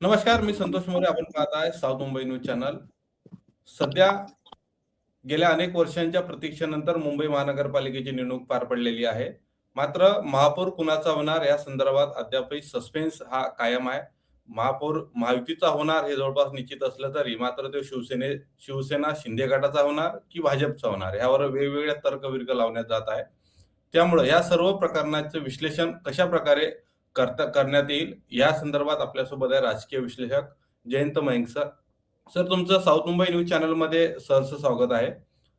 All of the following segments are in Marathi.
नमस्कार मी संतोष मोरे. आपण पाहत आहे साऊथ मुंबई न्यूज चॅनल. सध्या गेल्या अनेक वर्षांच्या प्रतीक्षेनंतर मुंबई महानगरपालिकेची निवडणूक पार पडलेली आहे. मात्र महापौर कुणाचा होणार या संदर्भात अद्यापही सस्पेन्स हा कायम आहे. महापौर महायुतीचा होणार हे जवळपास निश्चित असलं तरी मात्र तो शिवसेने शिवसेना शिंदे गटाचा होणार की भाजपचा होणार यावर वेगवेगळ्या तर्कविर्क लावण्यात जात आहे. त्यामुळे या सर्व प्रकरणाचे विश्लेषण कशा प्रकारे करता करण्यात येईल. या संदर्भात आपल्यासोबत आहे राजकीय विश्लेषक जयंत मयंक सर सर तुमचं साऊथ मुंबई न्यूज चॅनलमध्ये सहर्ष स्वागत आहे.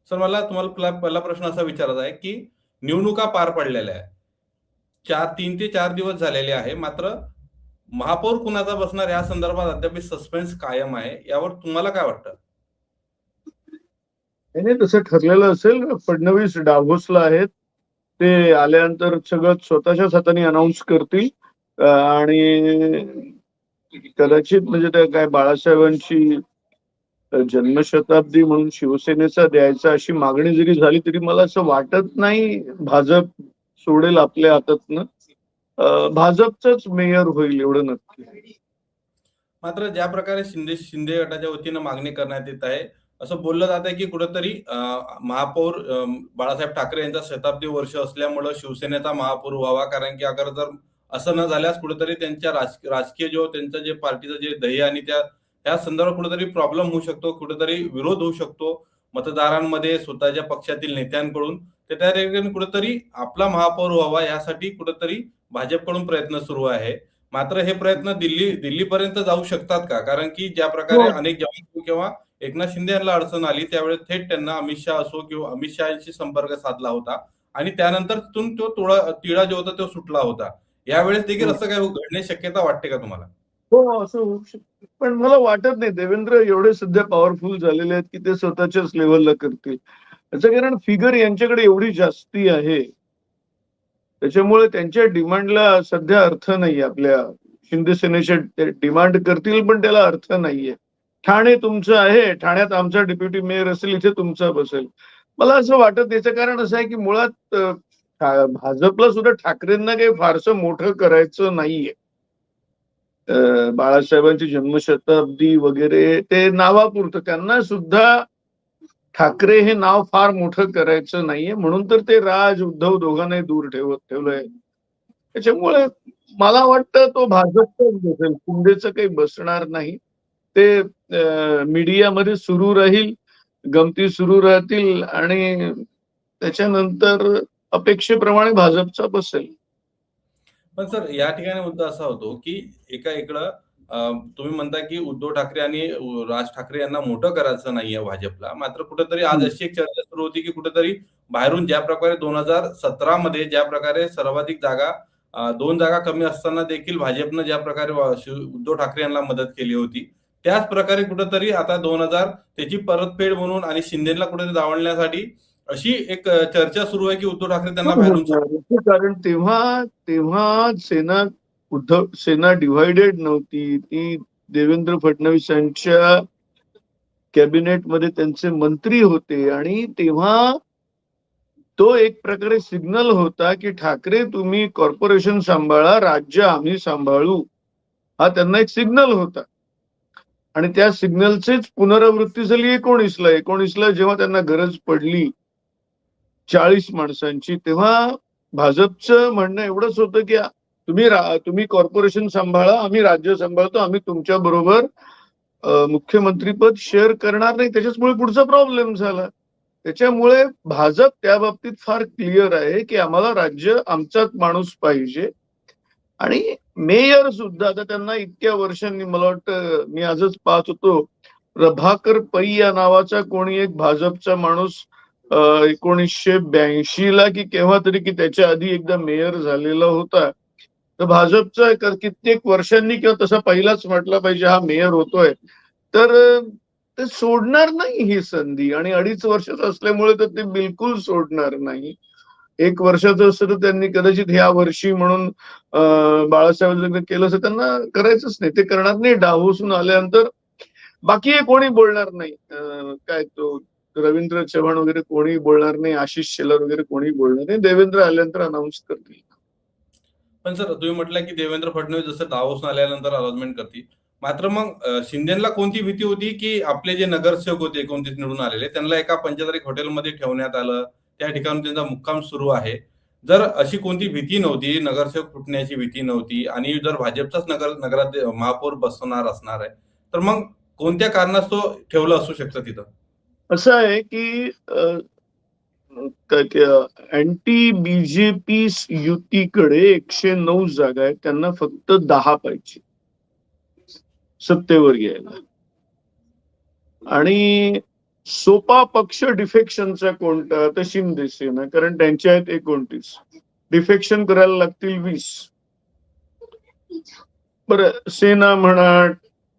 सर मला तुम्हाला पहिला- प्रश्न असा विचारायचा आहे की निवडणुका पार पडलेल्या आहे चार तीन ते चार दिवस झालेले आहे. मात्र महापौर कुणाचा बसणार या संदर्भात अद्याप सस्पेन्स कायम आहे. यावर तुम्हाला काय वाटतं? नाही नाही, तसं ठरलेलं असेल. फडणवीस डावोसला आहेत. ते आल्यानंतर सगळं स्वतःच्या हाताने अनाऊन्स करतील. आणि कदाचित म्हणजे त्या काय बाळासाहेबांची जन्मशताब्दी म्हणून शिवसेनेचा द्यायचा अशी मागणी जरी झाली तरी मला असं वाटत नाही भाजप सोडेल आपल्या हातातनं. भाजपचाच मेयर होईल एवढं नक्की. मात्र ज्या प्रकारे शिंदे शिंदे गटाच्या वतीनं मागणी करण्यात येत आहे असं बोललं जात आहे की कुठेतरी महापौर बाळासाहेब ठाकरे यांचा शताब्दी वर्ष असल्यामुळं शिवसेनेचा महापौर व्हावा. कारण की अगर जर असं न झाल्यास कुठेतरी त्यांच्या राज- राजकीय जो त्यांचं जे पार्टीचं जे ध्येय आणि त्या त्या संदर्भात कुठेतरी प्रॉब्लेम होऊ शकतो कुठेतरी विरोध होऊ शकतो. मतदारांमध्ये स्वतःच्या पक्षातील नेत्यांकडून तर त्या ठिकाणी कुठेतरी आपला महापौर व्हावा यासाठी कुठेतरी भाजपकडून प्रयत्न सुरू आहे. मात्र हे प्रयत्न दिल्ली दिल्लीपर्यंत जाऊ शकतात का? कारण की ज्या प्रकारे हो. अनेक जवान किंवा एकनाथ शिंदे यांना अडचण आली त्यावेळेस थेट त्यांना अमित शहा असो किंवा अमित शहाशी संपर्क साधला होता. आणि त्यानंतर तिथून तो तोडा तिळा जो होता तो सुटला होता. यावेळेस देखील हो. असं काय घडण्याची शक्यता वाटते का तुम्हाला? हो असं होऊ शकतं. पण मला वाटत नाही देवेंद्र एवढे सध्या पॉवरफुल झालेले आहेत की ते स्वतःच्याच लेवलला करतील. याचं कारण फिगर यांच्याकडे एवढी जास्ती आहे. त्याच्यामुळे त्यांच्या डिमांडला सध्या अर्थ नाही आपल्या शिंदे सेनेचे डिमांड करतील पण त्याला अर्थ नाहीये. ठाणे तुमचं आहे. ठाण्यात आमचा डेप्युटी मेयर असेल इथे तुमचा बसेल. मला असं वाटत याचं कारण असं आहे की मुळात भाजपला सुद्धा ठाकरेंना काही फारसं मोठं करायचं नाहीये. बाळासाहेबांची जन्मशताब्दी वगैरे ते नावापुरतं त्यांना सुद्धा ठाकरे हे नाव फार मोठं करायचं नाहीये. म्हणून तर ते राज उद्धव दोघांनाही दूर ठेवत ठेवलंय. त्याच्यामुळे मला वाटतं तो भाजपचाच बसेल. कुंडेचं काही बसणार नाही. ते मीडियामध्ये सुरू राहील गमती सुरू राहतील आणि त्याच्यानंतर अपेक्षेप्रमाणे भाजपचा बसेल पण सर या ठिकाणी मुद्दा असा होतो की एका इकडं तुम्ही म्हणता की उद्धव ठाकरे आणि राज ठाकरे यांना मोठं करायचं नाहीये भाजपला मात्र कुठेतरी आज. अशी एक चर्चा सुरू होती की कुठेतरी बाहेरून ज्या प्रकारे दोन हजार सतरा मध्ये ज्या प्रकारे सर्वाधिक जागा दोन जागा कमी असताना देखील भाजपनं ज्या प्रकारे उद्धव ठाकरे यांना मदत केली होती त्याच प्रकारे कुठेतरी आता दोन हजार त्याची परतफेड म्हणून आणि शिंदेला कुठेतरी दावण्यासाठी अशी एक चर्चा सुरू आहे की उद्धव ठाकरे त्यांना बाहेरून हो, हो, हो. कारण तेव्हा तेव्हा सेना उद्धव सेना डिव्हायडेड नव्हती. ती देवेंद्र फडणवीस यांच्या कॅबिनेटमध्ये त्यांचे मंत्री होते. आणि तेव्हा तो एक प्रकारे सिग्नल होता की ठाकरे तुम्ही कॉर्पोरेशन सांभाळा राज्य आम्ही सांभाळू. हा त्यांना एक सिग्नल होता. आणि त्या सिग्नलचेच पुनरावृत्ती झाली एकोणीसला. एकोणीसला जेव्हा त्यांना गरज पडली चाळीस माणसांची तेव्हा भाजपचं म्हणणं एवढंच होतं की तुम्ही तुम्ही कॉर्पोरेशन सांभाळा आम्ही राज्य सांभाळतो आम्ही तुमच्या बरोबर मुख्यमंत्रीपद शेअर करणार नाही. त्याच्याचमुळे पुढचा प्रॉब्लेम झाला. त्याच्यामुळे भाजप त्या बाबतीत फार क्लिअर आहे की आम्हाला राज्य आमचाच माणूस पाहिजे. आणि मेयर सुद्धा आता त्यांना इतक्या वर्षांनी मला वाटतं मी आजच पाहत होतो प्रभाकर पै या नावाचा कोणी एक भाजपचा माणूस एकोणीसशे ब्याऐंशी ला की केव्हा तरी की त्याच्या आधी एकदा मेयर झालेला होता. तर भाजपचा कित्येक वर्षांनी किंवा तसा पहिलाच म्हटला पाहिजे हा मेयर होतोय. तर ते सोडणार नाही ही संधी आणि अडीच वर्षाचं असल्यामुळे तर ते बिलकुल सोडणार नाही. एक वर्षाचं असतं तर त्यांनी कदाचित ह्या वर्षी म्हणून बाळासाहेब केलं असं त्यांना करायचंच नाही. ते करणार नाही. डावोसून आल्यानंतर बाकी कोणी बोलणार नाही. काय तो रवींद्र चव्हाण वगैरे कोणी बोलणार नाही आशिष शेलार वगैरे कोणी बोलणार नाही देवेंद्र आल्यानंतर अनाऊन्स करतील. पण सर तुम्ही म्हटलं की देवेंद्र फडणवीस जसं दावोस आल्यानंतर अलॉटमेंट करतील. मात्र मग शिंदेला कोणती भीती होती की आपले जे नगरसेवक होते एकोणतीस निवडून आलेले त्यांना एका पंचतारीख हॉटेलमध्ये ठेवण्यात आलं त्या ठिकाणी त्यांचा मुक्काम सुरू आहे. जर अशी कोणती भीती नव्हती नगरसेवक फुटण्याची भीती नव्हती आणि जर भाजपचाच नगर नगरात महापौर बसवणार असणार आहे तर मग कोणत्या कारणास्तव ठेवलं असू शकतं तिथं? असं आहे की अँटी बीजेपी युतीकडे एकशे नऊ जागा आहेत. त्यांना फक्त दहा पाहिजे. सत्तेवर यायला. आणि सोपा पक्ष डिफेक्शनचा कोणता? तर शिंदे सेना कारण त्यांच्या आहेत एकोणतीस. डिफेक्शन करायला लागतील वीस. बर सेना म्हणा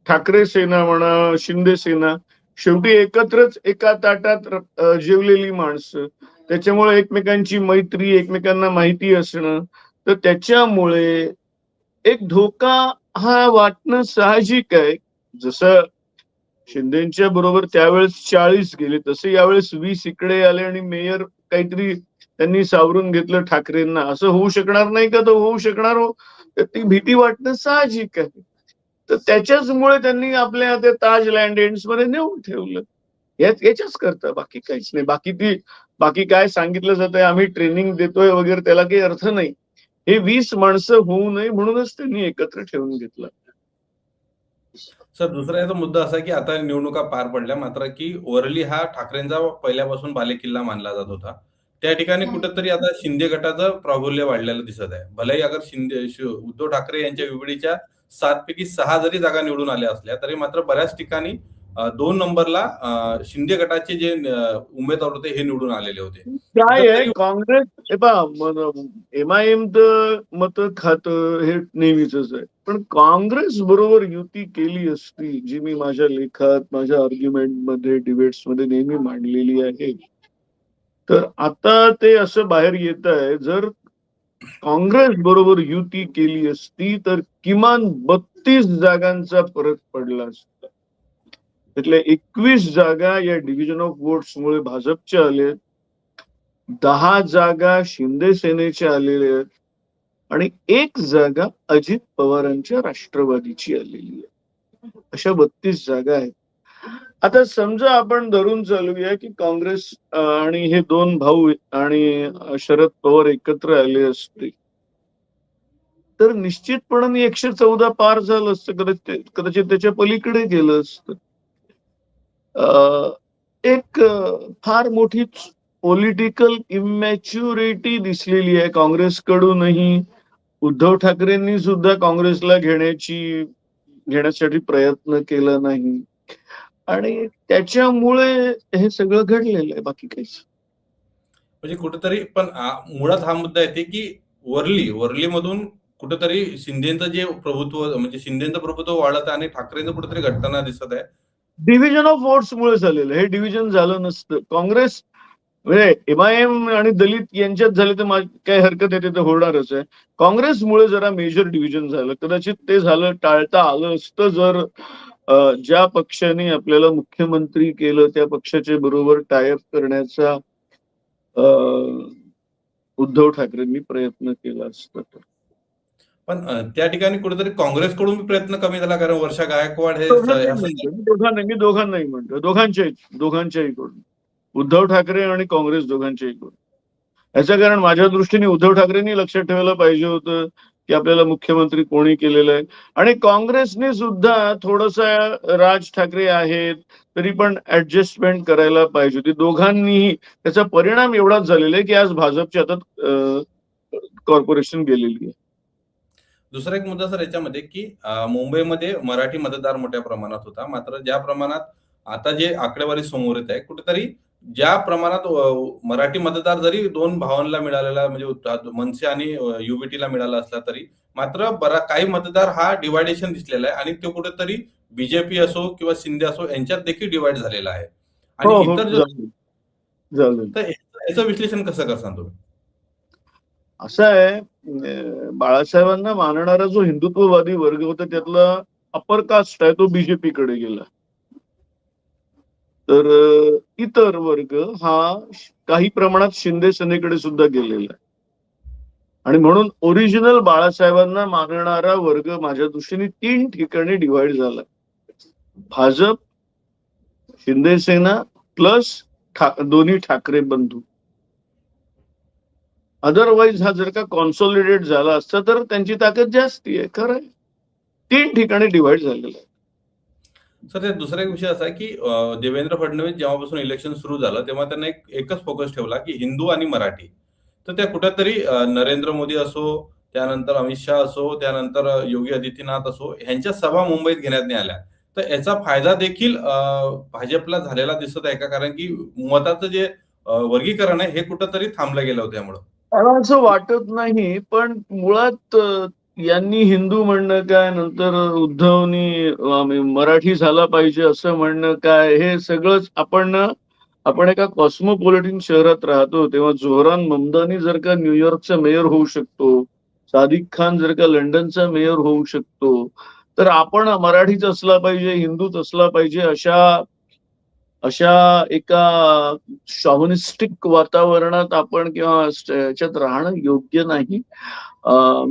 ठाकरे सेना म्हणा शिंदे सेना शेवटी एकत्रच एका ताटात जेवलेली माणसं. त्याच्यामुळे एकमेकांची मैत्री एकमेकांना माहिती असणं. तर त्याच्यामुळे एक धोका हा वाटणं साहजिक आहे. जसं शिंदेच्या बरोबर त्यावेळेस चाळीस गेले तसे यावेळेस वीस इकडे आले आणि मेयर काहीतरी त्यांनी सावरून घेतलं ठाकरेंना. असं होऊ शकणार नाही का? तर होऊ शकणार हो. ती भीती वाटणं साहजिक आहे. तर त्याच्याचमुळे त्यांनी आपल्या त्या ताज लँड एंड्समध्ये नेऊन ठेवलं. याच याच्याच करता. बाकी काहीच नाही. बाकी ती बाकी काय सांगितलं जातंय आम्ही ट्रेनिंग देतोय वगैरे त्याला काही अर्थ नाही. हे वीस माणसं होऊ नये म्हणूनच त्यांनी एकत्र ठेवून घेतलं. सर दुसरा याचा मुद्दा असा की आता निवडणुका पार पडल्या मात्र की वरली हा ठाकरेंचा पहिल्यापासून बालेकिल्ला मानला जात होता. त्या ठिकाणी कुठेतरी आता शिंदे गटाचं प्राबल्य वाढलेलं दिसत आहे. भलेही अगर शिंदे उद्धव ठाकरे यांच्या विपरीच्या सात पैकी सहा जरी जागा निवडून आल्या असल्या तरी मात्र बऱ्याच ठिकाणी दोन नंबरला शिंदे गटाचे जे उमेदवार होते हे निवडून आलेले होते. काय आहे? काँग्रेस हे पहा एम आय एम तर मत खात हे नेहमीच आहे. पण काँग्रेस बरोबर युती केली असती जी मी माझ्या लेखात माझ्या आर्ग्युमेंटमध्ये डिबेट्समध्ये नेहमी मांडलेली आहे. तर आता ते असं बाहेर येत आहे जर काँग्रेस बरोबर युती केली असती तर किमान बत्तीस जागांचा फरक पडला असता. त्यातल्या एकवीस जागा या डिव्हिजन ऑफ वोट्स मुळे भाजपच्या आल्या दहा जागा शिंदे सेनेच्या आलेल्या आहेत. आणि एक जागा अजित पवारांच्या राष्ट्रवादीची आलेली आहे. अशा बत्तीस जागा आहेत. आता समजा आपण धरून चालूया की काँग्रेस आणि हे दोन भाऊ आणि शरद पवार एकत्र आले असते तर निश्चितपणाने एकशे चौदा पार झालं असतं कदाचित कदाचित त्याच्या पलीकडे गेलं असतं. एक फार मोठी पॉलिटिकल इमॅच्युरिटी दिसलेली आहे काँग्रेसकडूनही. उद्धव ठाकरेंनी सुद्धा काँग्रेसला घेण्याची घेण्यासाठी प्रयत्न केला नाही. आणि त्याच्यामुळे हे सगळं घडलेलं आहे बाकी काहीच. म्हणजे कुठेतरी पण मुळात हा मुद्दा येते की वरली वरलीमधून कुठेतरी शिंदेचं जे प्रभुत्व म्हणजे शिंदेचं प्रभुत्व वाढत आहे आणि ठाकरेंचं कुठेतरी घटना दिसत आहे. डिव्हिजन ऑफ वोट्स मुळे झालेलं. हे डिव्हिजन झालं नसतं. काँग्रेस म्हणजे एमआयएम आणि दलित यांच्यात झाले तर काय हरकत आहे ते तर होणारच आहे. काँग्रेसमुळे जरा मेजर डिव्हिजन झालं. कदाचित ते झालं टाळता आलं असतं जर ज्या पक्षाने आपल्याला मुख्यमंत्री केलं त्या पक्षाच्या बरोबर टायअप करण्याचा उद्धव ठाकरेंनी प्रयत्न केला असता पण त्या ठिकाणी कुठेतरी काँग्रेसकडून प्रयत्न कमी झाला कारण वर्षा गायकवाड हे म्हणतो. मी दोघांनाही मी दोघांनाही म्हणतो दोघांच्याही दोघांच्याही कडून उद्धव ठाकरे आणि काँग्रेस दोघांच्याही कडून याचं कारण माझ्या दृष्टीने उद्धव ठाकरेंनी लक्षात ठेवायला पाहिजे होतं की आपल्याला मुख्यमंत्री कोणी केलेलं आहे? आणि काँग्रेसने सुद्धा थोडस राज ठाकरे आहेत तरी पण ऍडजस्टमेंट करायला पाहिजे होती. दोघांनीही त्याचा परिणाम एवढाच झालेला आहे की आज भाजपच्या हातात कॉर्पोरेशन गेलेली आहे. दुसरा एक मुद्दा सर याच्यामध्ये की मुंबईमध्ये मराठी मतदार मोठ्या प्रमाणात होता. मात्र ज्या प्रमाणात आता जे आकडेवारी समोर येत आहे कुठेतरी ज्या प्रमाणात मराठी मतदार जरी दोन भावांना मिळालेला म्हणजे मनसे आणि युबीटीला मिळाला असला तरी मात्र बरा काही मतदार हा डिवायडेशन दिसलेला आहे आणि तो कुठेतरी बीजेपी असो किंवा शिंदे असो यांच्यात देखील डिवाइड झालेला आहे. हो आणि हो इतर जो झालं. झालं तर याचं विश्लेषण कसं करसान तुम्ही? असं आहे बाळासाहेबांना मानणारा जो हिंदुत्ववादी वर्ग होता त्यातला अपर कास्ट आहे तो बीजेपी कडे गेला. तर इतर वर्ग हा काही प्रमाणात शिंदे सेनेकडे सुद्धा गेलेला आहे. आणि म्हणून ओरिजिनल बाळासाहेबांना मानणारा वर्ग माझ्या दृष्टीने तीन ठिकाणी डिव्हाइड झाला. भाजप शिंदे सेना प्लस दोन्ही ठाकरे बंधू. अदरवाईज हा जर का कॉन्सॉलिडेट झाला असता तर त्यांची ताकद जास्ती आहे खरं तीन ठिकाणी डिव्हाइड झालेलं आहे. सर ते दुसरा एक विषय असा आहे की अं, देवेंद्र फडणवीस जेव्हापासून इलेक्शन सुरू झालं तेव्हा त्यांना एक एकच फोकस ठेवला की हिंदू आणि मराठी. तर त्या कुठेतरी अं, नरेंद्र मोदी असो त्यानंतर अमित शहा असो त्यानंतर अं, योगी आदित्यनाथ असो ह्यांच्या सभा मुंबईत घेण्यात नाही आल्या. तर याचा फायदा देखील अं, भाजपला झालेला दिसत आहे का? कारण की मताचं जे अं, वर्गीकरण आहे हे कुठंतरी थांबलं गेलं होतं त्यामुळं मला असं वाटत नाही पण मुळात अ, यांनी हिंदू म्हणणं काय नंतर उद्धवनी मराठी झाला पाहिजे असं म्हणणं काय हे सगळंच आपण आपण एका कॉस्मोपॉलिटिन शहरात राहतो तेव्हा जोहरान ममदानी जर का न्यूयॉर्कचा मेयर होऊ शकतो सादिक खान जर का लंडनचा मेयर होऊ शकतो तर आपण मराठीच असला पाहिजे हिंदूच असला पाहिजे अशा अशा एका शॉव्हनिस्टिक वातावरणात आपण किंवा याच्यात राहणं योग्य नाही.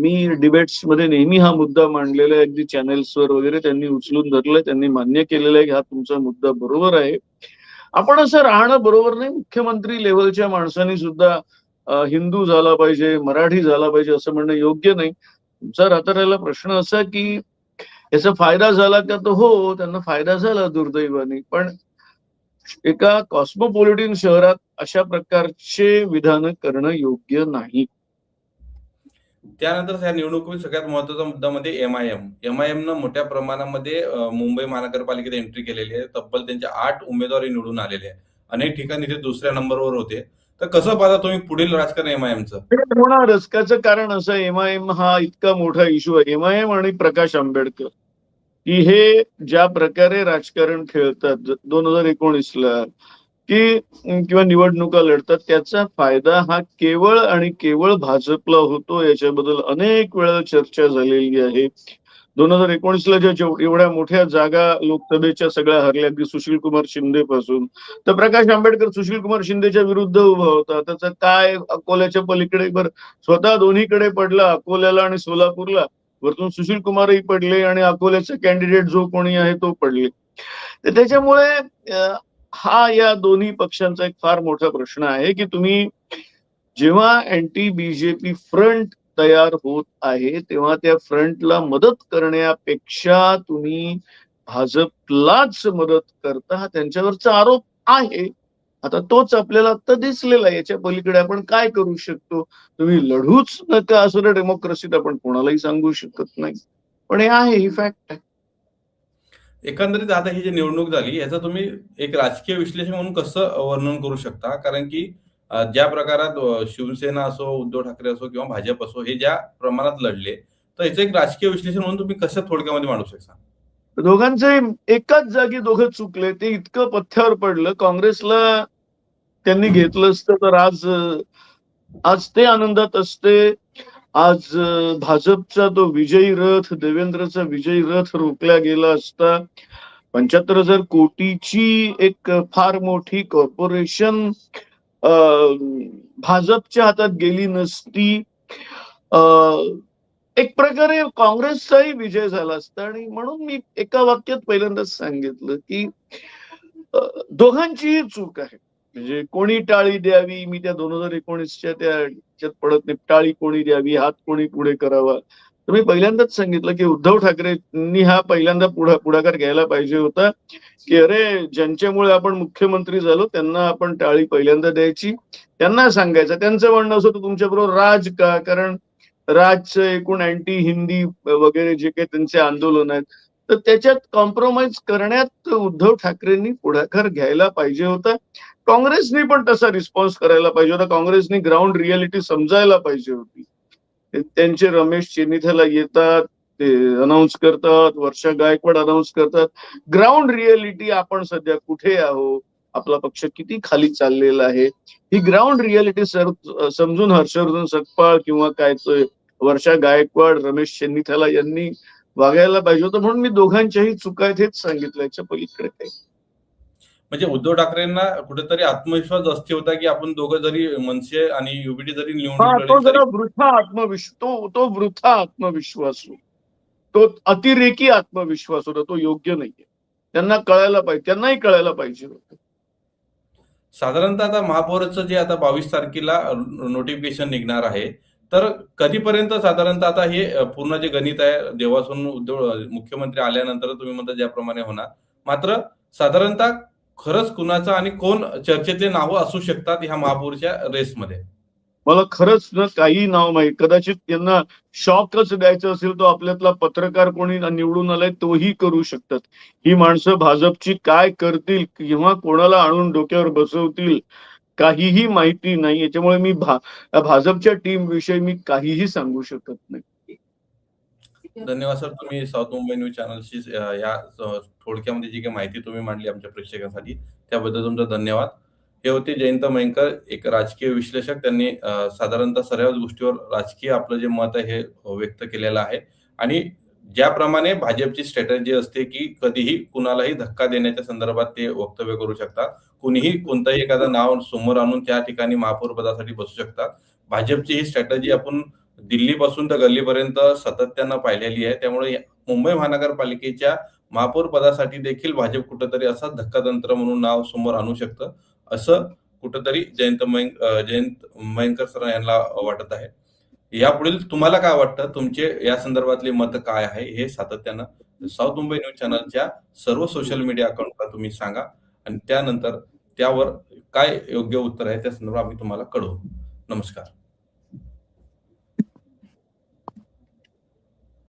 मी डिबेट्समध्ये नेहमी हा मुद्दा मांडलेला आहे. अगदी चॅनेल्सवर वगैरे त्यांनी उचलून धरलंय. त्यांनी मान्य केलेलं आहे की हा तुमचा मुद्दा बरोबर आहे. आपण असं राहणं बरोबर नाही. मुख्यमंत्री लेवलच्या माणसांनी सुद्धा हिंदू झाला पाहिजे मराठी झाला पाहिजे असं म्हणणं योग्य नाही. तुमचा राहता राहिला प्रश्न असा की याचा फायदा झाला का? तर हो त्यांना फायदा झाला दुर्दैवाने. पण एका कॉस्मोपॉलिटिन शहरात अशा प्रकारचे विधान करणं योग्य नाही. त्यानंतर या निवडणुकीत सगळ्यात महत्त्वाचा मुद्दा म्हणजे M I M M I M न मोठ्या प्रमाणामध्ये मुंबई महानगरपालिकेत एंट्री केलेली आहे. तब्बल त्यांचे आठ उमेदवारी निवडून आलेले आहे अनेक ठिकाणी ते दुसऱ्या नंबरवर होते. तर कसं पाहता तुम्ही पुढील राजकारण एम आय एमचं हे होणारच त्याचं कारण असं एम हा इतका मोठा इश्यू आहे. एम आय एम आणि प्रकाश आंबेडकर. की हे ज्या प्रकारे राजकारण खेळतात दोन हजार एकोणीसला की किंवा निवडणुका लढतात त्याचा फायदा हा केवळ आणि केवळ भाजपला होतो. याच्याबद्दल अनेक वेळा चर्चा झालेली आहे. दोन हजार एकोणीसला ज्या एवढ्या मोठ्या जागा लोकसभेच्या सगळ्या हरल्या अगदी सुशील कुमार शिंदे पासून. तर प्रकाश आंबेडकर सुशील कुमार शिंदेच्या विरुद्ध उभा होता. त्याचा काय अकोल्याच्या पलीकडे बर स्वतः दोन्हीकडे पडला अकोल्याला आणि सोलापूरला. वरतून सुशील कुमारही पडले आणि अकोल्याचा कॅन्डिडेट जो कोणी आहे तो पडले. तर त्याच्यामुळे हा या दोन्ही पक्षांचा एक फार मोठा प्रश्न आहे की तुम्ही जेव्हा अँटी बीजेपी फ्रंट तयार होत आहे तेव्हा त्या फ्रंटला मदत करण्यापेक्षा तुम्ही भाजपलाच मदत करता हा त्यांच्यावरचा आरोप आहे. आता तोच आपल्याला आता दिसलेला आहे याच्या पलीकडे आपण काय करू शकतो? तुम्ही लढूच नका असं डेमोक्रेसीत आपण कोणालाही सांगू शकत नाही. पण हे आहे ही फॅक्ट आहे. एकंदरीत आता ही जी निवडणूक झाली याचं तुम्ही एक राजकीय विश्लेषण म्हणून कसं वर्णन करू शकता? कारण की ज्या प्रकारात शिवसेना असो उद्धव ठाकरे असो किंवा भाजप असो हे ज्या प्रमाणात लढले तर याचं एक राजकीय विश्लेषण म्हणून तुम्ही कसं थोडक्यामध्ये मांडू शकता? दोघांचे एकाच जागी दोघं चुकले ते इतकं पथ्यावर पडलं काँग्रेसला त्यांनी घेतलं असतं तर आज आज ते आनंदात असते. आज भाजपचा तो विजयी रथ देवेंद्रचा विजयी रथ रोखला गेला असता. पंच्याहत्तर हजार कोटीची एक फार मोठी कॉर्पोरेशन भाजपच्या हातात गेली नसती. अं, एक प्रकारे काँग्रेसचाही विजय झाला असता. आणि म्हणून मी एका वाक्यात पहिल्यांदाच सांगितलं की दोघांचीही चूक आहे. म्हणजे कोणी टाळी द्यावी? मी त्या दोन हजार एकोणीसच्या त्याच्यात पडत नाही. टाळी कोणी द्यावी? हात कोणी पुढे करावा? तर मी पहिल्यांदाच सांगितलं की उद्धव ठाकरेंनी हा पहिल्यांदा पुढा पुढाकार घ्यायला पाहिजे होता. की अरे ज्यांच्यामुळे आपण मुख्यमंत्री झालो त्यांना आपण टाळी पहिल्यांदा द्यायची. त्यांना सांगायचं. त्यांचं म्हणणं असं तुमच्याबरोबर राज का? कारण राजचं एकूण अँटी हिंदी वगैरे जे काही त्यांचे आंदोलन आहेत. तर त्याच्यात कॉम्प्रोमाइज करण्यात उद्धव ठाकरेंनी पुढाकार घ्यायला पाहिजे होता. काँग्रेसनी पण तसा रिस्पॉन्स करायला पाहिजे होता. काँग्रेसनी ग्राउंड रियालिटी समजायला पाहिजे होती. त्यांचे रमेश चेनिथाला येतात ते अनाऊन्स करतात वर्षा गायकवाड अनाऊन्स करतात. ग्राउंड रियालिटी आपण सध्या कुठे आहो आपला पक्ष किती खाली चाललेला आहे? ही ग्राउंड रियालिटी सर समजून हर्षवर्धन सकपाळ किंवा काय वर्षा गायकवाड रमेश चेन्निथाला यांनी वागायला पाहिजे होतं. म्हणून मी दोघांच्याही चुका आहेत हेच सांगितलं याच्या पलीकडे काही. म्हणजे उद्धव ठाकरेंना कुठेतरी आत्मविश्वास जास्ती होता की आपण दोघं जरी मनसे आणि युबीटी जरी निवडून तो जरा वृथा आत्मविश्वास तो तो वृथा आत्मविश्वास. तो अतिरेकी आत्मविश्वास होता तो योग्य नाहीये. त्यांना कळायला पाहिजे त्यांनाही कळायला पाहिजे होतं. साधारणतः आता महापौरचं जे आता बावीस तारखेला नोटिफिकेशन निघणार आहे तर कधीपर्यंत साधारणतः आता हे पूर्ण जे गणित आहे जेव्हापासून उद्धव मुख्यमंत्री आल्यानंतर तुम्ही म्हणता ज्याप्रमाणे होणार. मात्र साधारणतः खरंच कुणाचं आणि कोण चर्चेतले नावं असू शकतात ह्या महापौरच्या रेसमध्ये? मला खरंच ना काही नाव नाही कदाचित त्यांना शॉकच द्यायचं असेल तो आपल्यातला पत्रकार कोणी निवडून आलाय तोही करू शकतात. ही माणसं भाजपची काय करतील किंवा कोणाला आणून डोक्यावर बसवतील काहीही माहिती नाही. याच्यामुळे मी भा भाजपच्या टीम विषयी मी काहीही सांगू शकत नाही. धन्यवाद सर तुम्ही साऊथ मुंबई न्यूज चॅनलशी या थोडक्यामध्ये जी काही माहिती तुम्ही मांडली आमच्या प्रेक्षकांसाठी त्याबद्दल तुमचा धन्यवाद. हे होते जयंत मयंकर एक राजकीय विश्लेषक. त्यांनी साधारणतः सर्वच गोष्टीवर राजकीय आपलं जे मत आहे हे व्यक्त केलेलं आहे. आणि ज्याप्रमाणे भाजपची स्ट्रॅटर्जी असते की कधीही कुणालाही धक्का देण्याच्या संदर्भात ते वक्तव्य करू शकतात. कुणीही कोणतंही एखादं नाव समोर आणून त्या ठिकाणी महापौर पदासाठी बसू शकतात. भाजपची ही स्ट्रॅटर्जी आपण दिल्लीपासून तर गल्लीपर्यंत सातत्यानं पाहिलेली आहे. त्यामुळे मुंबई महानगरपालिकेच्या महापौर पदासाठी देखील भाजप कुठंतरी असा धक्कातंत्र म्हणून नाव समोर आणू शकतं असं कुठंतरी जयंत मयंक जयंत मयंकर सर यांना वाटत आहे. यापुढील तुम्हाला काय वाटतं? तुमचे या संदर्भातले मत काय आहे? हे सातत्यानं साऊथ मुंबई न्यूज चॅनलच्या सर्व सोशल मीडिया अकाउंटला तुम्ही सांगा. आणि त्यानंतर त्यावर काय योग्य उत्तर आहे त्या संदर्भात आम्ही तुम्हाला कळवू. नमस्कार.